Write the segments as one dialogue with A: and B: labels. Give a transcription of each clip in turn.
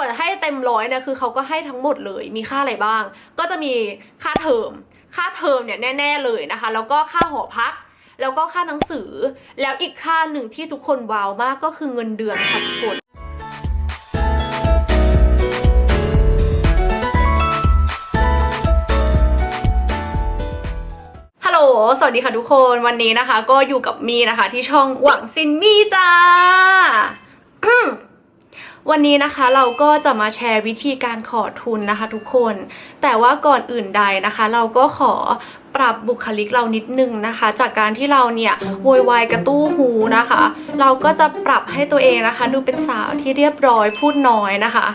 A: วนให้เต็มร้อยเนี่ยคือเขาก็ให้ทั้งหมดเลย มีค่าอะไรบ้าง ก็จะมีค่าเทอม ค่าเทอมเนี่ยแน่ ๆเลยนะคะ แล้วก็ค่าหอพัก แล้วก็ค่าหนังสือ แล้วอีกค่าหนึ่งที่ทุกคนว้าวมากก็คือเงินเดือนค่ะทุกคนฮัลโหลสวัสดีค่ะทุกคนวันนี้นะคะ ก็อยู่กับมีนะคะ ที่ช่องหวังซินมี่จ้า วันนี้นะคะเราก็จะมาแชร์วิธีการขอทุนนะคะทุกคน แต่ว่าก่อนอื่นใดนะคะ เราก็ขอปรับบุคลิกเรานิดนึงนะคะ จากการที่เราเนี่ยโวยวายกระตู้หูนะคะ เราก็จะปรับให้ตัวเองนะคะ ดูเป็นสาวที่เรียบร้อยพูดน้อยนะคะ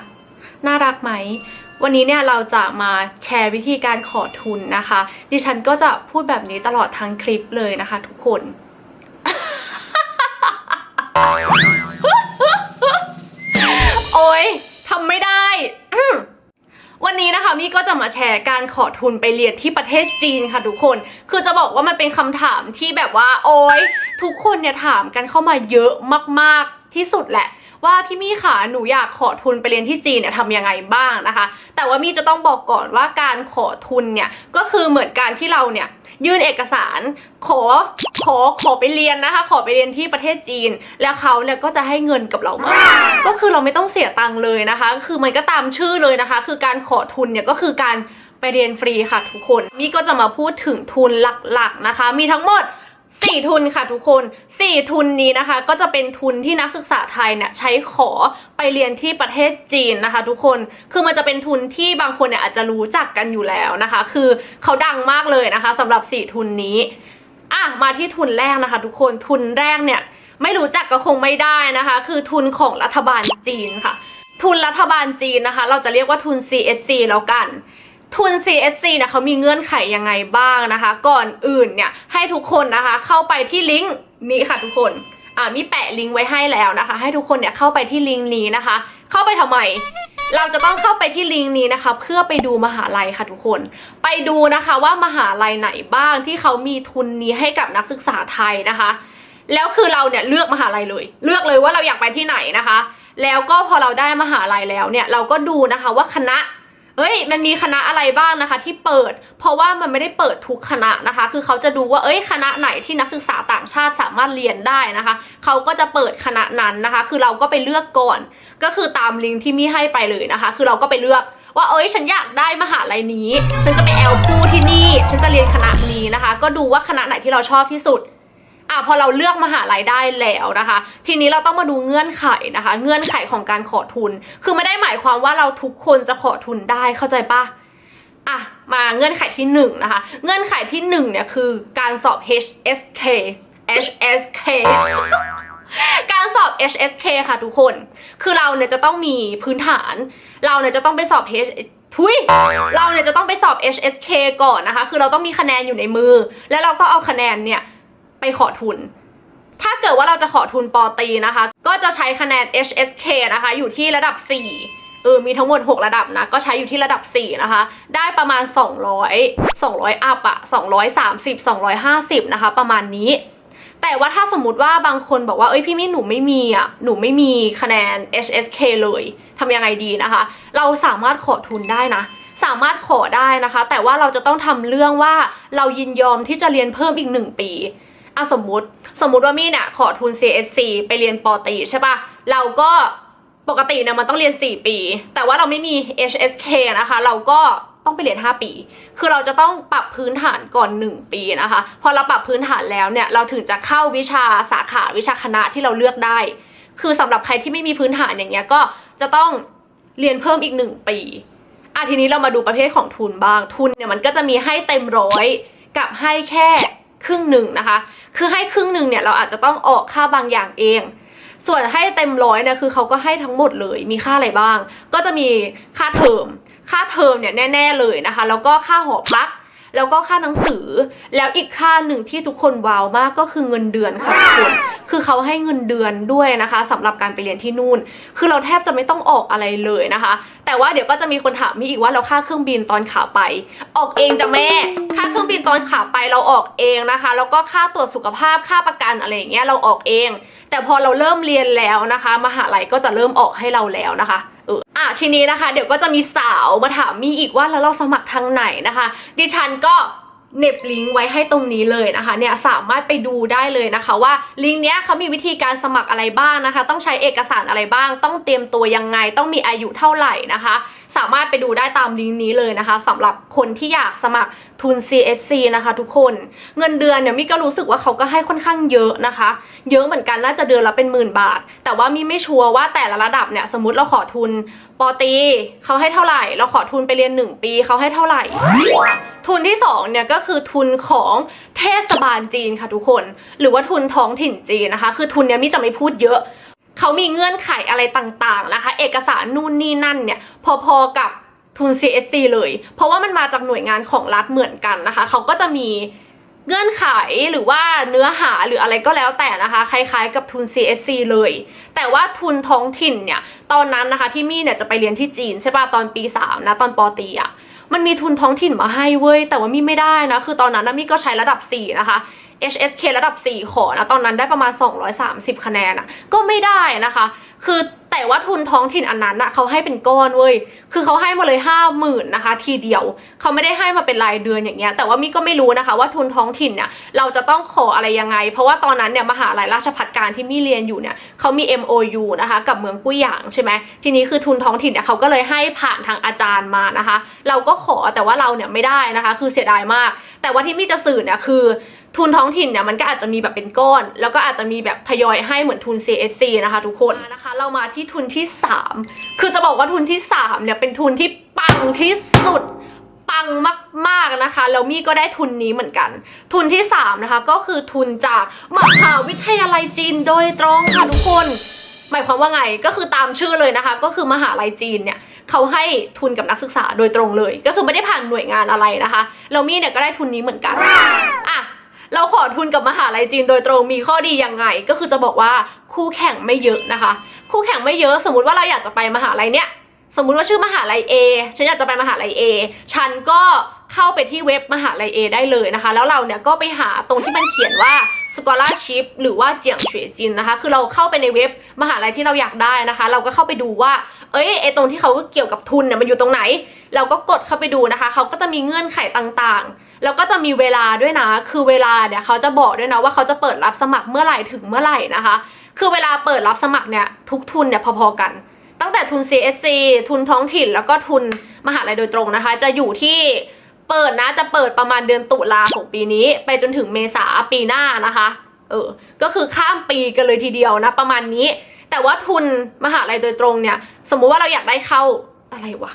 A: น่ารักไหมวันนี้เนี่ยเราจะมาแชร์วิธีการขอทุนนะคะ ดิฉันก็จะพูดแบบนี้ตลอดทั้งคลิปเลยนะคะ ทุกคน นี้ก็จะมาแชร์การขอทุนไปเรียนที่ประเทศจีนค่ะทุกคน คือจะบอกว่ามันเป็นคำถามที่แบบว่า โอ๊ย ทุกคนเนี่ยถามกันเข้ามาเยอะมากๆที่สุดแหละว่าพี่มี่ค่ะหนูอยากขอทุนไปเรียนที่จีนเนี่ยทำยังไงบ้างนะคะ แต่ว่ามี่จะต้องบอกก่อนว่าการขอทุนเนี่ยก็คือเหมือนการที่เราเนี่ย ยื่นเอกสาร ขอขอขอไปเรียนนะคะ ขอไปเรียนที่ประเทศจีน แล้วเขาเนี่ยก็จะให้เงินกับเรามาก็คือเราไม่ต้องเสียตังค์เลยนะคะ คือมันก็ตามชื่อเลยนะคะ คือการขอทุนเนี่ยก็คือการไปเรียนฟรีค่ะทุกคน มี่ก็จะมาพูดถึงทุนหลักๆนะคะ มีทั้งหมด สี่ทุนค่ะทุกคนสี่ทุนนี้นะคะ ก็จะเป็นทุนที่นักศึกษาไทยเนี่ยใช้ขอไปเรียนที่ประเทศจีนนะคะ ทุกคนคือมันจะเป็นทุนที่บางคนเนี่ยอาจจะรู้จักกันอยู่แล้วนะคะ คือเขาดังมากเลยนะคะสำหรับสี่ทุนนี้อะมาที่ทุนแรกนะคะ ทุกคนทุนแรกเนี่ย ไม่รู้จักก็คงไม่ได้นะคะ คือทุนของรัฐบาลจีนค่ะ ทุนรัฐบาลจีนนะคะ เราจะเรียกว่าทุน CSC แล้วกัน ทุน CSC เนี่ยเขามีเงื่อนไขยังไงบ้างนะคะ ก่อนอื่นเนี่ยให้ทุกคนนะคะ เข้าไปที่ลิงก์นี้ค่ะทุกคนอ่ามีแปะลิงก์ไว้ให้แล้วนะคะ ให้ทุกคนเนี่ยเข้าไปที่ลิงก์นี้นะคะ เข้าไปทำไม เราจะต้องเข้าไปที่ลิงก์นี้นะคะ เพื่อไปดูมหาลัยค่ะทุกคน ไปดูนะคะว่ามหาลัยไหนบ้างที่เขามีทุนนี้ให้กับนักศึกษาไทยนะคะ แล้วคือเราเนี่ยเลือกมหาลัยเลย เลือกเลยว่าเราอยากไปที่ไหนนะคะ แล้วก็พอเราได้มหาลัยแล้วเนี่ยเราก็ดูนะคะว่าคณะ เฮ้ยมันมีคณะอะไรบ้างนะคะ ที่เปิด เพราะว่ามันไม่ได้เปิดทุกคณะนะคะ คือเขาจะดูว่าเอ้ยคณะไหนที่นักศึกษาต่างชาติสามารถเรียนได้นะคะ เขาก็จะเปิดคณะนั้นนะคะ คือเราก็ไปเลือกก่อน ก็คือตามลิงก์ที่มี่ให้ไปเลยนะคะ คือเราก็ไปเลือกว่าเอ้ยฉันอยากได้มหาลัยนี้ ฉันจะไปแอลพูที่นี่ ฉันจะเรียนคณะนี้นะคะ ก็ดูว่าคณะไหนที่เราชอบที่สุด อะพอเราเลือกมหาลัยได้แล้วนะคะ ทีนี้เราต้องมาดูเงื่อนไขนะคะ เงื่อนไขของการขอทุน คือไม่ได้หมายความว่าเราทุกคนจะขอทุนได้เข้าใจปะอะมาเงื่อนไขที่หนึ่งนะคะ เงื่อนไขที่หนึ่งเนี่ยคือการสอบ HSK HSK การสอบ HSK ค่ะทุกคน คือเราเนี่ยจะต้องมีพื้นฐาน เราเนี่ยจะต้องไปสอบ H ทุยเราเนี่ยจะต้องไปสอบ HSK ก่อนนะคะ คือเราต้องมีคะแนนอยู่ในมือ แล้วเราก็เอาคะแนนเนี่ย ไปขอทุน ถ้าเกิดว่าเราจะขอทุนปอตีนะคะ ก็จะใช้คะแนน HSK นะคะ อยู่ที่ระดับ 4 เออ มีทั้งหมด 6 ระดับนะ ก็ใช้อยู่ที่ระดับ 4 นะคะ ได้ประมาณ 200 200 อัพอะ230 250 นะคะ ประมาณนี้แต่ว่าถ้าสมมติว่าบางคนบอกว่า เอ้ยพี่มี่หนูไม่มีอะ หนูไม่มีคะแนน HSK เลยทำยังไงดีนะคะ เราสามารถขอทุนได้นะ สามารถขอได้นะคะ แต่ว่าเราจะต้องทำเรื่องว่าเรายินยอมที่จะเรียนเพิ่มอีกหนึ่งปี อะสมมติสมมติว่ามี่เนี่ยขอทุน CSC ไปเรียนปอตีใช่ปะเราก็ปกติเนี่ยมันต้องเรียน 4 ปี แต่ว่าเราไม่มี HSK นะคะ เราก็ต้องไปเรียน 5 ปี คือเราจะต้องปรับพื้นฐานก่อน 1 ปีนะคะ พอเราปรับพื้นฐานแล้วเนี่ย เราถึงจะเข้าวิชาสาขาวิชาคณะที่เราเลือกได้ คือสำหรับใครที่ไม่มีพื้นฐานอย่างเงี้ย ก็จะต้องเรียนเพิ่มอีก 1 ปีอะทีนี้เรามาดูประเภทของทุนบ้าง ทุนเนี่ยมันก็จะมีให้เต็มร้อยกับให้แค่ ครึ่งหนึ่งนะคะ คือให้ครึ่งหนึ่งเนี่ยเราอาจจะต้องออกค่าบางอย่างเอง ส่วนให้เต็มร้อยเนี่ยคือเขาก็ให้ทั้งหมดเลยมีค่าอะไรบ้าง ก็จะมีค่าเทอมค่าเทอมเนี่ยแน่ ๆเลยนะคะ แล้วก็ค่าหอพัก แล้วก็ค่าหนังสือ แล้วอีกค่าหนึ่งที่ทุกคนว้าวมากก็คือเงินเดือนค่ะทุกคนคือเขาให้เงินเดือนด้วยนะคะสำหรับการไปเรียนที่นู่น คือเราแทบจะไม่ต้องออกอะไรเลยนะคะ แต่ว่าเดี๋ยวก็จะมีคนถามมีอีกว่าเราค่าเครื่องบินตอนขาไป ออกเองจ้ะแม่ ค่าเครื่องบินตอนขาไปเราออกเองนะคะ แล้วก็ค่าตรวจสุขภาพค่าประกันอะไรอย่างเงี้ยเราออกเอง แต่พอเราเริ่มเรียนแล้วนะคะ มหาลัยก็จะเริ่มออกให้เราแล้วนะคะ เอออะทีนี้นะคะ เดี๋ยวก็จะมีสาวมาถามมีอีกว่าแล้วเราสมัครทางไหนนะคะ ดิฉันก็ เน็บลิงก์ไว้ให้ตรงนี้เลยนะคะเนี่ยสามารถไปดูได้เลยนะคะ ว่าลิงก์เนี้ยเขามีวิธีการสมัครอะไรบ้างนะคะ ต้องใช้เอกสารอะไรบ้าง ต้องเตรียมตัวยังไง ต้องมีอายุเท่าไหร่นะคะ สามารถไปดูได้ตามลิงก์นี้เลยนะคะสำหรับคนที่อยากสมัครทุน CSC นะคะ ทุกคนเงินเดือนเนี่ยมี่ก็รู้สึกว่าเขาก็ให้ค่อนข้างเยอะนะคะ เยอะเหมือนกันน่าจะเดือนละเป็นหมื่นบาท แต่ว่ามี่ไม่ชัวร์ว่าแต่ละระดับเนี่ยสมมติเราขอทุน ปอตีเขาให้เท่าไหร่ เราขอทุนไปเรียนหนึ่งปีเขาให้เท่าไหร่ ทุนที่สองเนี่ยก็คือทุนของเทศบาลจีนค่ะทุกคน หรือว่าทุนท้องถิ่นจีนนะคะ คือทุนเนี้ยมี่จะไม่พูดเยอะ เขามีเงื่อนไขอะไรต่างๆนะคะ เอกสารนู่นนี่นั่นเนี่ยพอๆกับทุน CSC เลย เพราะว่ามันมาจากหน่วยงานของรัฐเหมือนกันนะคะ เขาก็จะมี เงื่อนไขหรือว่าเนื้อหาหรืออะไรก็แล้วแต่นะคะ คล้ายๆกับทุน CSC เลย แต่ว่าทุนท้องถิ่นเนี่ย ตอนนั้นนะคะที่มี่เนี่ยจะไปเรียนที่จีนใช่ป่ะตอนปีสามนะตอนปอตีอะมันมีทุนท้องถิ่นมาให้เว้ย แต่ว่ามี่ไม่ได้นะ คือตอนนั้นนะมี่ก็ใช้ระดับ 4 นะคะ HSK ระดับ 4 ขอนะ ตอนนั้นได้ประมาณ 230 คะแนนอะก็ไม่ได้นะคะ คือแต่ว่าทุนท้องถิ่นอันนั้นอะเขาให้เป็นก้อนเว้ย คือเขาให้มาเลยห้าหมื่นนะคะ ทีเดียว เขาไม่ได้ให้มาเป็นรายเดือนอย่างเงี้ย แต่ว่ามี่ก็ไม่รู้นะคะ ว่าทุนท้องถิ่นเนี่ยเราจะต้องขออะไรยังไง เพราะว่าตอนนั้นเนี่ยมหาลัยราชภัฏการที่มี่เรียนอยู่เนี่ยเขามี MOU นะคะกับเมืองกุ้ยหยางใช่ไหมทีนี้คือทุนท้องถิ่นเนี่ยเขาก็เลยให้ผ่านทางอาจารย์มานะคะ เราก็ขอแต่ว่าเราเนี่ยไม่ได้นะคะ คือเสียดายมาก แต่ว่าที่มี่จะสื่อเนี่ยคือ ทุนท้องถิ่นเนี่ยมันก็อาจจะมีแบบเป็นก้อน แล้วก็อาจจะมีแบบทยอยให้เหมือนทุน CSC นะคะทุกคนนะคะ เรามาที่ทุนที่ 3 คือจะบอกว่าทุนที่3เนี่ยเป็นทุนที่ปังที่สุดปังมากๆนะคะแล้วมี่ก็ได้ทุนนี้เหมือนกัน ทุนที่ 3 นะคะ ก็คือทุนจากมหาวิทยาลัยจีนโดยตรงค่ะทุกคน หมายความว่าไงก็คือตามชื่อเลยนะคะ ก็คือมหาลัยจีนเนี่ยเขาให้ทุนกับนักศึกษาโดยตรงเลย ก็คือไม่ได้ผ่านหน่วยงานอะไรนะคะแล้วมี่เนี่ยก็ได้ทุนนี้เหมือนกันอะ เราขอทุนกับมหาลัยจีนโดยตรงมีข้อดียังไง ก็คือจะบอกว่าคู่แข่งไม่เยอะนะคะ คู่แข่งไม่เยอะสมมติว่าเราอยากจะไปมหาลัยเนี้ยสมมุติว่าชื่อมหาลัย A ฉันอยากจะไปมหาลัย A ฉันก็เข้าไปที่เว็บมหาลัย A ได้เลยนะคะ แล้วเราเนี่ยก็ไปหาตรงที่มันเขียนว่า scholarship หรือว่าเจียงเฉวยจินนะคะ คือเราเข้าไปในเว็บมหาลัยที่เราอยากได้นะคะ เราก็เข้าไปดูว่า เอ้ยไอตรงที่เขาเกี่ยวกับทุนเนี่ยมันอยู่ตรงไหน เราก็กดเข้าไปดูนะคะ เขาก็จะมีเงื่อนไขต่างๆ แล้วก็จะมีเวลาด้วยนะ คือเวลาเนี่ยเขาจะบอกด้วยนะว่าเขาจะเปิดรับสมัครเมื่อไหร่ถึงเมื่อไหร่นะคะ คือเวลาเปิดรับสมัครเนี่ยทุกทุนเนี่ยพอๆกัน ตั้งแต่ทุน CSC ทุนท้องถิ่น แล้วก็ทุนมหาลัยโดยตรงนะคะ จะอยู่ที่เปิดนะจะเปิดประมาณเดือนตุลาของปีนี้ ไปจนถึงเมษาปีหน้านะคะ เออ ก็คือข้ามปีกันเลยทีเดียวนะ ประมาณนี้ แต่ว่าทุนมหาลัยโดยตรงเนี่ย สมมุติว่าเราอยากได้เข้าอะไรวะ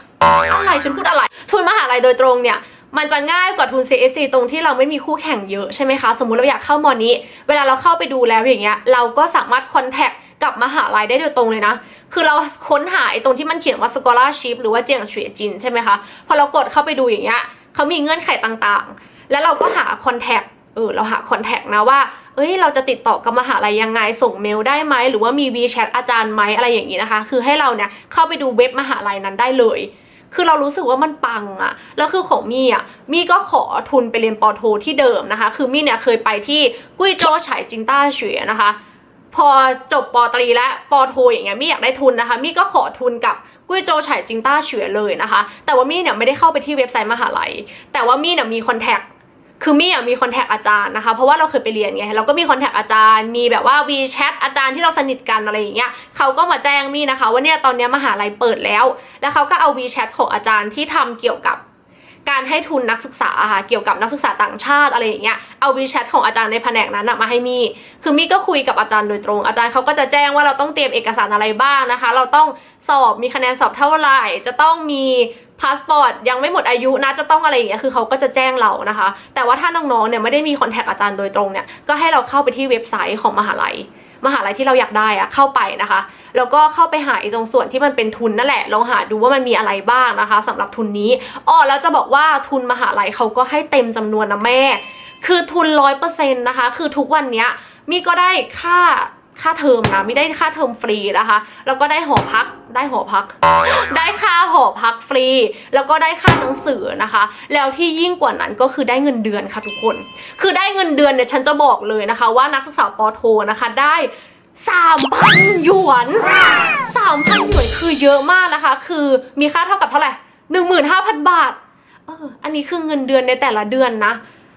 A: อะไรฉันพูดอะไร ทุนมหาลัยโดยตรงเนี่ย มันจะง่ายกว่าทุน CSC ตรงที่เราไม่มีคู่แข่งเยอะใช่ไหมคะ สมมุติเราอยากเข้ามอนี้ เวลาเราเข้าไปดูแล้วอย่างเงี้ย เราก็สามารถคอนแทคกับมหาลัยได้โดยตรงเลยนะ คือเราค้นหาไอ้ตรงที่มันเขียนว่า scholarship หรือว่าเจียงเฉวยจินใช่ไหมคะ พอเรากดเข้าไปดูอย่างเงี้ยเขามีเงื่อนไขต่างๆ แล้วเราก็หาคอนแทคเออเราหาคอนแทคนะว่าเอ้ยเราจะติดต่อกับมหาลัยยังไงส่งเมลได้ไหมหรือว่ามี WeChat อาจารย์ไหมอะไรอย่างนี้นะคะ คือให้เราเนี่ยเข้าไปดูเว็บมหาลัยนั้นได้เลย คือเรารู้สึกว่ามันปังอะแล้วคือของมี่อะมี่ก็ขอทุนไปเรียนปอโทที่เดิมนะคะ คือมี่เนี่ยเคยไปที่กุ้ยโจวฉายจิงต้าเฉวยนะคะ พอจบปอตรีและปอโทอย่างเงี้ยมี่อยากได้ทุนนะคะ มี่ก็ขอทุนกับกุ้ยโจฉายจิงต้าเฉวยเลยนะคะ แต่ว่ามี่เนี่ยไม่ได้เข้าไปที่เว็บไซต์มหาลัย แต่ว่ามี่เนี่ยมีคอนแทค คือมี่อะมีคอนแทคอาจารย์นะคะ เพราะว่าเราเคยไปเรียนไงเราก็มีคอนแทคอาจารย์ มีแบบว่า WeChat อาจารย์ที่เราสนิทกันอะไรอย่างเงี้ยเขาก็มาแจ้งมี่นะคะ ว่าเนี่ยตอนนี้มหาลัยเปิดแล้ว แล้วเขาก็เอา WeChat ของอาจารย์ที่ทำเกี่ยวกับการให้ทุนนักศึกษาอะค่ะเกี่ยวกับนักศึกษาต่างชาติอะไรอย่างเงี้ยเอา WeChat ของอาจารย์ในแผนกนั้นมาให้มี่คือมี่ก็คุยกับอาจารย์โดยตรง อาจารย์เขาก็จะแจ้งว่าเราต้องเตรียมเอกสารอะไรบ้างนะคะ เราต้องสอบมีคะแนนสอบเท่าไหร่ จะต้องมี พาสปอร์ตยังไม่หมดอายุนะจะต้องอะไรอย่างเงี้ยคือเขาก็จะแจ้งเรานะคะ แต่ว่าถ้าน้องๆเนี่ยไม่ได้มีคอนแทคอาจารย์โดยตรงเนี่ยก็ให้เราเข้าไปที่เว็บไซต์ของมหาลัยมหาลัยที่เราอยากได้อะเข้าไปนะคะ แล้วก็เข้าไปหาไอ้ตรงส่วนที่มันเป็นทุนนั่นแหละลองหาดูว่ามันมีอะไรบ้างนะคะสำหรับทุนนี้อ้อแล้วจะบอกว่าทุนมหาลัยเขาก็ให้เต็มจำนวนนะแม่ คือทุนร้อยเปอร์เซ็นต์นะคะ คือทุกวันเนี้ยมีก็ได้ค่า ค่าเทอมนะไม่ได้ค่าเทอมฟรีนะคะ แล้วก็ได้หอพักได้หอพัก ได้ค่าหอพักฟรี แล้วก็ได้ค่าหนังสือนะคะ แล้วที่ยิ่งกว่านั้นก็คือได้เงินเดือนค่ะทุกคน คือได้เงินเดือนเนี่ยฉันจะบอกเลยนะคะ ว่านักศึกษาปอโทนะคะได้สามพันหยวนสามพันหยวนคือเยอะมากนะคะ คือมีค่าเท่ากับเท่าไหร่หนึ่งหมื่นห้าพันบาทเอออันนี้คือเงินเดือนในแต่ละเดือนนะ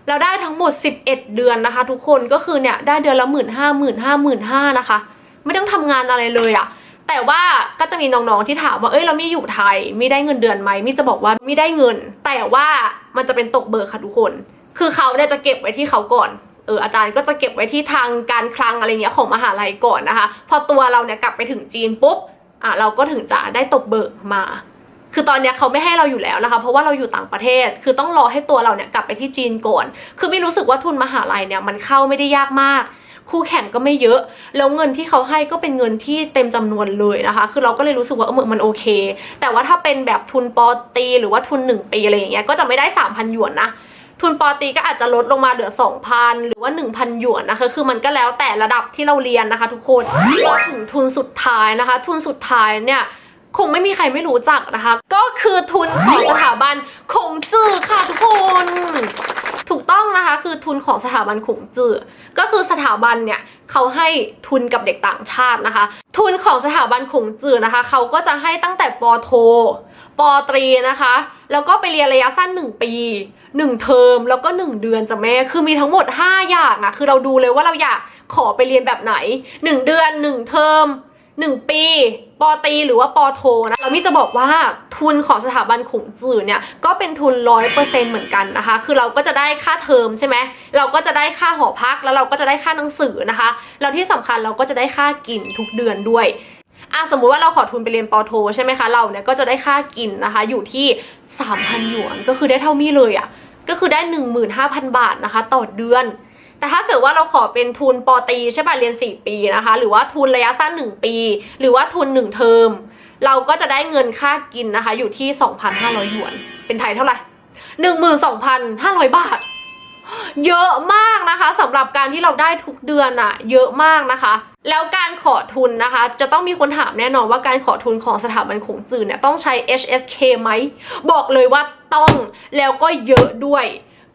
A: เราได้ทั้งหมด 11 เดือนนะคะ ทุกคนก็คือเนี่ยได้เดือนละหมื่นห้าหมื่นห้าหมื่นห้านะคะ ไม่ต้องทำงานอะไรเลยอะแต่ว่าก็จะมีน้องๆที่ถามว่าเอ้ยเราไม่อยู่ไทยไม่ได้เงินเดือนไหมมิจะบอกว่าไม่ได้เงิน แต่ว่ามันจะเป็นตกเบิกค่ะทุกคน คือเขาเนี่ยจะเก็บไว้ที่เขาก่อนเอออาจารย์ก็จะเก็บไว้ที่ทางการคลังอะไรเงี้ยของมหาลัยก่อนนะคะ พอตัวเราเนี่ยกลับไปถึงจีนปุ๊บอะเราก็ถึงจะได้ตกเบิกมา คือตอนเนี้ยเขาไม่ให้เราอยู่แล้วนะคะ เพราะว่าเราอยู่ต่างประเทศ คือต้องรอให้ตัวเราเนี่ยกลับไปที่จีนก่อน คือไม่รู้สึกว่าทุนมหาลัยเนี่ยมันเข้าไม่ได้ยากมาก คู่แข่งก็ไม่เยอะ แล้วเงินที่เขาให้ก็เป็นเงินที่เต็มจำนวนเลยนะคะ คือเราก็เลยรู้สึกว่าเออมันโอเค แต่ว่าถ้าเป็นแบบทุนปอตีหรือว่าทุนหนึ่งปีอะไรอย่างเงี้ย ก็จะไม่ได้สามพันหยวนนะทุนปอตีก็อาจจะลดลงมาเหลือ 2,000 หรือว่า 1,000 หยวนนะคะ คือมันก็แล้วแต่ระดับที่เราเรียนนะคะ ทุกคนมาถึงทุนสุดท้ายนะคะ ทุนสุดท้ายเนี่ย คงไม่มีใครไม่รู้จักนะคะ ก็คือทุนของสถาบันคงจื้อค่ะทุกคนถูกต้องนะคะคือทุนของสถาบันคงจื้อก็คือสถาบันเนี่ยเขาให้ทุนกับเด็กต่างชาตินะคะ ทุนของสถาบันคงจื้อนะคะเขาก็จะให้ตั้งแต่ปโทปตรีนะคะ แล้วก็ไปเรียนระยะสั้น 1 ปี 1 เทอมแล้วก็ 1 เดือนจ้ะแม่คือมีทั้งหมด 5 อย่างอะคือเราดูเลยว่าเราอยากขอไปเรียนแบบไหน 1 เดือน 1 เทอม 1 ปีปอตีหรือว่าปอโทนะเรามีจะบอกว่าทุนของสถาบันขงจื่อเนี่ยก็เป็นทุนร้อยเปอร์เซ็นเหมือนกันนะคะ คือเราก็จะได้ค่าเทอมใช่ไหมเราก็จะได้ค่าหอพักแล้วเราก็จะได้ค่าหนังสือนะคะ แล้วที่สำคัญเราก็จะได้ค่ากินทุกเดือนด้วยอะสมมุติว่าเราขอทุนไปเรียนปอโทใช่ไหมคะเราเนี่ยก็จะได้ค่ากินนะคะ อยู่ที่ 3,000หยวนก็คือได้เท่ามี่เลยอะ่ะก็คือได้ 15,000 บาทนะคะ ต่อเดือน แต่ถ้าเกิดว่าเราขอเป็นทุนปอตีใช่ป่ะเรียน 4 ปีนะคะ หรือว่าทุนระยะสั้น 1 ปี หรือว่าทุน 1 เทอม เราก็จะได้เงินค่ากินนะคะ อยู่ที่ 2,500หยวน เป็นไทยเท่าไหร่12,500 บาท เยอะมากนะคะสำหรับการที่เราได้ทุกเดือนอะเยอะมากนะคะ แล้วการขอทุนนะคะ จะต้องมีคนถามแน่นอนว่าการขอทุนของสถาบันขงจื่อเนี่ยต้องใช้ HSK ไหม บอกเลยว่าต้องแล้วก็เยอะด้วย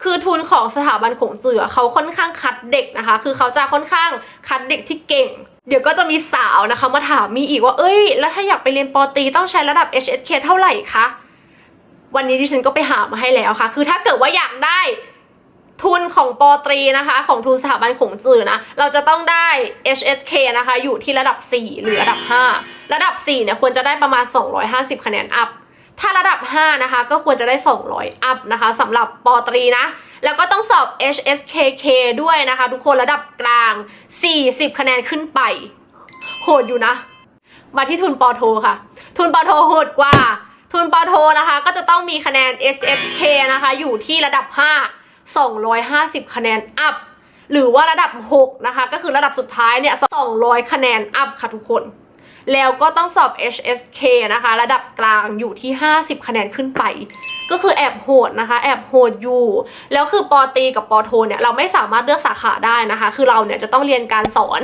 A: คือทุนของสถาบันขงจือเขาค่อนข้างคัดเด็กนะคะ คือเขาจะค่อนข้างคัดเด็กที่เก่ง เดี๋ยวก็จะมีสาวนะคะมาถามมีอีกว่า เอ้ย แล้วถ้าอยากไปเรียนปอตรีต้องใช้ระดับ HSK เท่าไหร่คะ วันนี้ดิฉันก็ไปหามาให้แล้วค่ะ คือถ้าเกิดว่าอยากได้ทุนของปอตรีนะคะ ของทุนสถาบันขงจื่อนะ เราจะต้องได้ HSK นะคะ อยู่ที่ระดับ 4 หรือระดับ 5 ระดับ 4 เนี่ยควรจะได้ประมาณ 250 คะแนนอัพ ถ้าระดับ 5 นะคะ ก็ควรจะได้ 200 อัพนะคะสำหรับปอตรีนะ แล้วก็ต้องสอบ HSKK ด้วยนะคะ ทุกคนระดับกลาง 40 คะแนนขึ้นไป โหดอยู่นะ มาที่ทุนปอโทค่ะ ทุนปอโทโหดกว่า ทุนปอโทนะคะ ก็จะต้องมีคะแนน SSK นะคะ อยู่ที่ระดับ 5 250 คะแนนอัพหรือว่าระดับ 6 นะคะ ก็คือระดับสุดท้ายเนี่ย 200 คะแนนอัพค่ะทุกคน แล้วก็ต้องสอบ HSK นะคะ ระดับกลางอยู่ที่ 50 คะแนนขึ้นไป ก็คือแอบโหดนะคะ แอบโหดอยู่ แล้วคือปอตีกับปอโทเนี่ยเราไม่สามารถเลือกสาขาได้นะคะ คือเราเนี่ยจะต้องเรียนการสอน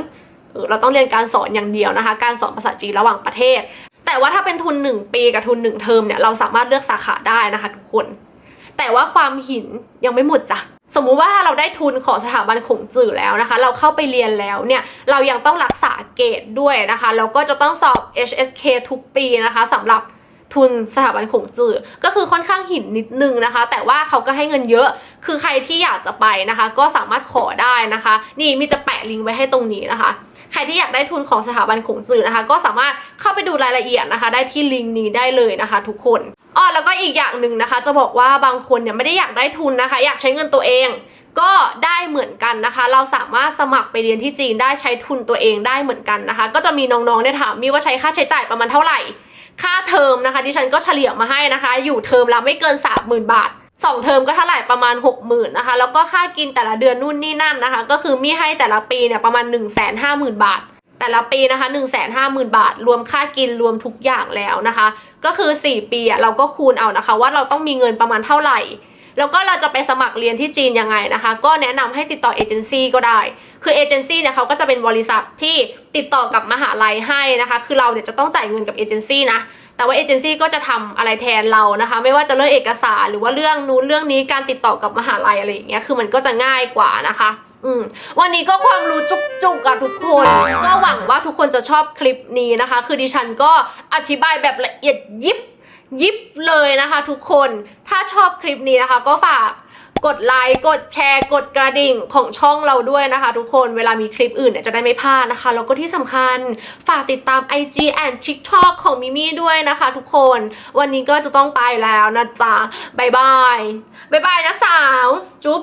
A: เออเราต้องเรียนการสอนอย่างเดียวนะคะ การสอนภาษาจีนระหว่างประเทศ แต่ว่าถ้าเป็นทุน 1 ปีกับทุน 1 เทอมเนี่ยเราสามารถเลือกสาขาได้นะคะทุกคน แต่ว่าความหินยังไม่หมดจ้ะ สมมุติว่าเราได้ทุนของสถาบันขงจื่อแล้วนะคะ เราเข้าไปเรียนแล้วเนี่ยเรายังต้องรักษาเกรดด้วยนะคะแล้วก็จะต้องสอบ HSK ทุกปีนะคะสำหรับทุนสถาบันขงจื่อก็คือค่อนข้างหินนิดนึงนะคะ แต่ว่าเขาก็ให้เงินเยอะ คือใครที่อยากจะไปนะคะ ก็สามารถขอได้นะคะ นี่มีจะแปะลิงก์ไว้ให้ตรงนี้นะคะ ครที่อยากได้ทุนของสถาบันขงจื่อนะคะ ก็สามารถเข้าไปดูรายละเอียดนะคะ ได้ที่ลิงก์นี้ได้เลยนะคะ ทุกคนอ๋อแล้วก็อีกอย่างหนึ่งนะคะ จะบอกว่าบางคนเนี่ยไม่ได้อยากได้ทุนนะคะ อยากใช้เงินตัวเองก็ได้เหมือนกันนะคะ เราสามารถสมัครไปเรียนที่จีนได้ใช้ทุนตัวเองได้เหมือนกันนะคะ ก็จะมีน้องๆเนี่ยถามมีว่าใช้ค่าใช้จ่ายประมาณเท่าไหร่ ค่าเทอมนะคะ ดิฉันก็เฉลี่ยมาให้นะคะ อยู่เทอมละไม่เกิน 30,000 บาท สองเทอมก็เท่าไหร่ประมาณ 60,000นะคะ แล้วก็ค่ากินแต่ละเดือนนู่นนี่นั่นนะคะ ก็คือมีให้แต่ละปีเนี่ยประมาณ 150,000 บาท แต่ละปีนะคะ 150,000 บาท รวมค่ากินรวมทุกอย่างแล้วนะคะ ก็คือ 4 ปีอะเราก็คูณเอานะคะ ว่าเราต้องมีเงินประมาณเท่าไหร่ แล้วก็เราจะไปสมัครเรียนที่จีนยังไงนะคะ ก็แนะนำให้ติดต่อเอเจนซี่ก็ได้ คือเอเจนซี่เนี่ยเขาก็จะเป็นบริษัทที่ติดต่อกับมหาลัยให้นะคะ คือเราเนี่ยจะต้องจ่ายเงินกับเอเจนซี่นะ แต่ว่าเอเจนซี่ก็จะทำอะไรแทนเรานะคะ ไม่ว่าจะเรื่องเอกสารหรือว่าเรื่องนู้นเรื่องนี้การติดต่อกับมหาลัยอะไรอย่างเงี้ยคือมันก็จะง่ายกว่านะคะอืมวันนี้ก็ความรู้จุกๆกับทุกคน ก็หวังว่าทุกคนจะชอบคลิปนี้นะคะ คือดิฉันก็อธิบายแบบละเอียดยิบยิบเลยนะคะ ทุกคนถ้าชอบคลิปนี้นะคะ ก็ฝาก กดไลค์กดแชร์ กดกระดิ่งของช่องเราด้วยนะคะ ทุกคนเวลามีคลิปอื่นเนี่ยจะได้ไม่พลาดนะคะ แล้วก็ที่สำคัญฝากติดตาม IG and TikTok ของมิมี่ด้วยนะคะ ทุกคนวันนี้ก็จะต้องไปแล้วนะจ๊ะบายบายบายบายนะสาว จุ๊บ